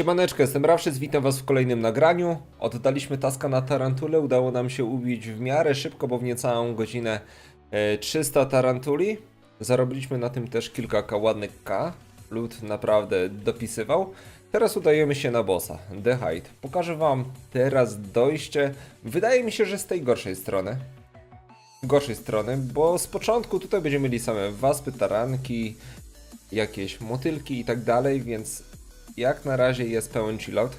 Siemaneczko, jestem Rawszyc, witam was w kolejnym nagraniu. Oddaliśmy taska na tarantulę, udało nam się ubić w miarę szybko, bo w niecałą godzinę e, 300 tarantuli. Zarobiliśmy na tym też kilka ładnych K. Lud naprawdę dopisywał. Teraz udajemy się na bossa, The Hide. Pokażę wam teraz dojście, wydaje mi się, że z tej gorszej strony. Gorszej strony, bo z początku tutaj będziemy mieli same waspy, taranki, jakieś motylki i tak dalej, więc jak na razie jest pełen chillout.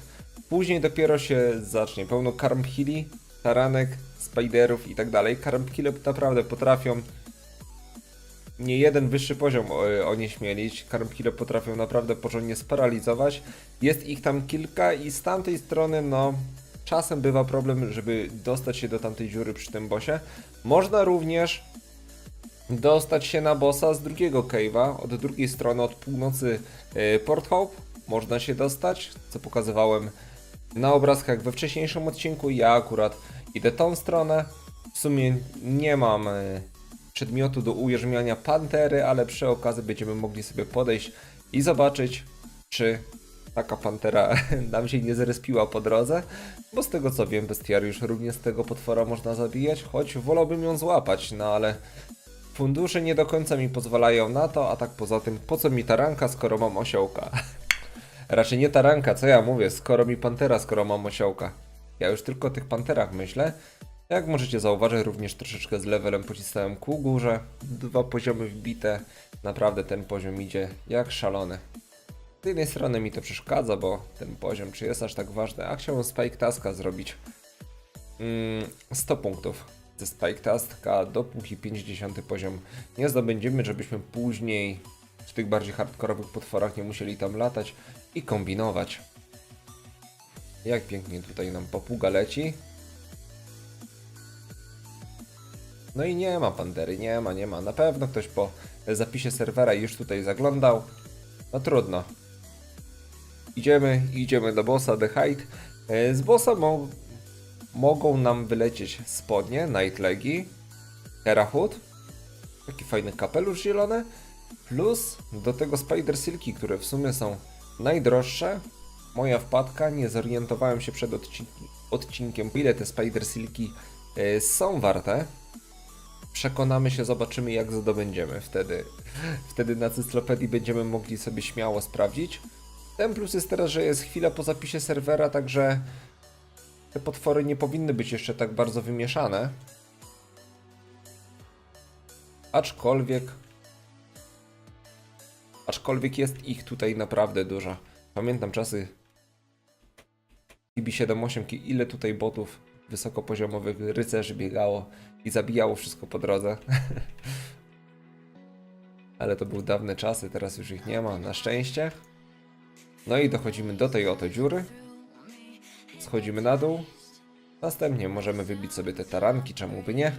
Później dopiero się zacznie pełno karmhili, taranek, spiderów i tak dalej. Karmhile naprawdę potrafią nie jeden wyższy poziom o- onieśmielić. Karmhile potrafią naprawdę porządnie sparalizować. Jest ich tam kilka i z tamtej strony no czasem bywa problem, żeby dostać się do tamtej dziury przy tym bossie. Można również dostać się na bossa z drugiego cave'a, od drugiej strony, od północy e, Port Hope. Można się dostać, co pokazywałem na obrazkach we wcześniejszym odcinku. Ja akurat idę tą stronę. W sumie nie mam e, przedmiotu do ujeżdżania pantery, ale przy okazji będziemy mogli sobie podejść i zobaczyć, czy taka pantera nam się nie zrespiła po drodze, bo z tego co wiem, bestiariusz również tego potwora można zabijać, choć wolałbym ją złapać, no ale Fundusze nie do końca mi pozwalają na to, a tak poza tym, po co mi taranka, skoro mam osiołka? Raczej nie taranka, co ja mówię, skoro mi pantera, skoro mam osiołka. Ja już tylko o tych panterach myślę. Jak możecie zauważyć, również troszeczkę z levelem pocisnąłem ku górze. Dwa poziomy wbite. Naprawdę ten poziom idzie jak szalony. Z jednej strony mi to przeszkadza, bo ten poziom czy jest aż tak ważny, a chciałem Spike Taska zrobić mm, 100 punktów ze Spike Taska, dopóki 50 poziom nie zdobędziemy, żebyśmy później w tych bardziej hardkorowych potworach nie musieli tam latać i kombinować. Jak pięknie tutaj nam papuga leci. No i nie ma pandery, nie ma, nie ma. Na pewno ktoś po zapisie serwera już tutaj zaglądał. No trudno. Idziemy, idziemy do bossa The Hide. E, Z bossa mo mogą nam wylecieć spodnie, Nightlegi, Terahut, taki fajny kapelusz zielony, plus do tego Spider Silki, które w sumie są najdroższe. Moja wpadka, nie zorientowałem się przed odcin odcinkiem, ile te Spider Silki e, są warte. Przekonamy się, zobaczymy jak zdobędziemy wtedy. Wtedy na cyklopedii będziemy mogli sobie śmiało sprawdzić. Ten plus jest teraz, że jest chwila po zapisie serwera, także te potwory nie powinny być jeszcze tak bardzo wymieszane. Aczkolwiek. Aczkolwiek jest ich tutaj naprawdę dużo. Pamiętam czasy IB78, ki- ile tutaj botów wysokopoziomowych rycerzy biegało i zabijało wszystko po drodze. Ale to były dawne czasy, teraz już ich nie ma, na szczęście. No i dochodzimy do tej oto dziury. Schodzimy na dół. Następnie możemy wybić sobie te taranki, czemu by nie?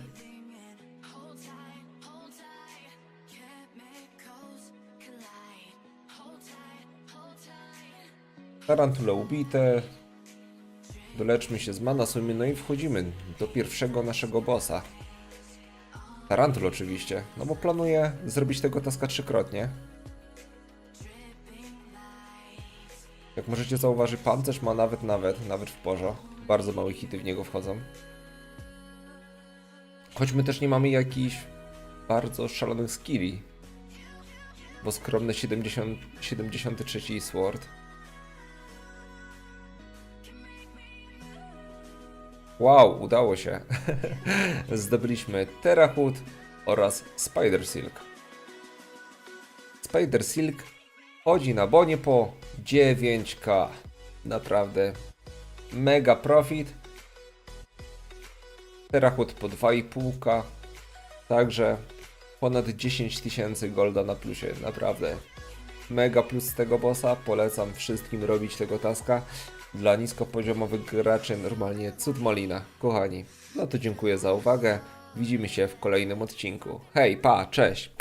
Tarantule ubite. Doleczmy się z mana sumie, no i wchodzimy do pierwszego naszego bossa. Tarantul oczywiście, no bo planuję zrobić tego taska trzykrotnie. Jak możecie zauważyć, pancerz ma nawet, nawet, nawet w porze. Bardzo małe hity w niego wchodzą. Choć my też nie mamy jakichś bardzo szalonych skilli. Bo skromny 70, 73 sword. Wow, udało się. Zdobyliśmy Terahut oraz Spider Silk. Spider Silk chodzi na bonie po 9k. Naprawdę mega profit. Terachut po 2,5k. Także ponad 10 tysięcy golda na plusie. Naprawdę mega plus z tego bossa. Polecam wszystkim robić tego taska. Dla niskopoziomowych graczy normalnie cud malina. Kochani, no to dziękuję za uwagę. Widzimy się w kolejnym odcinku. Hej, pa, cześć!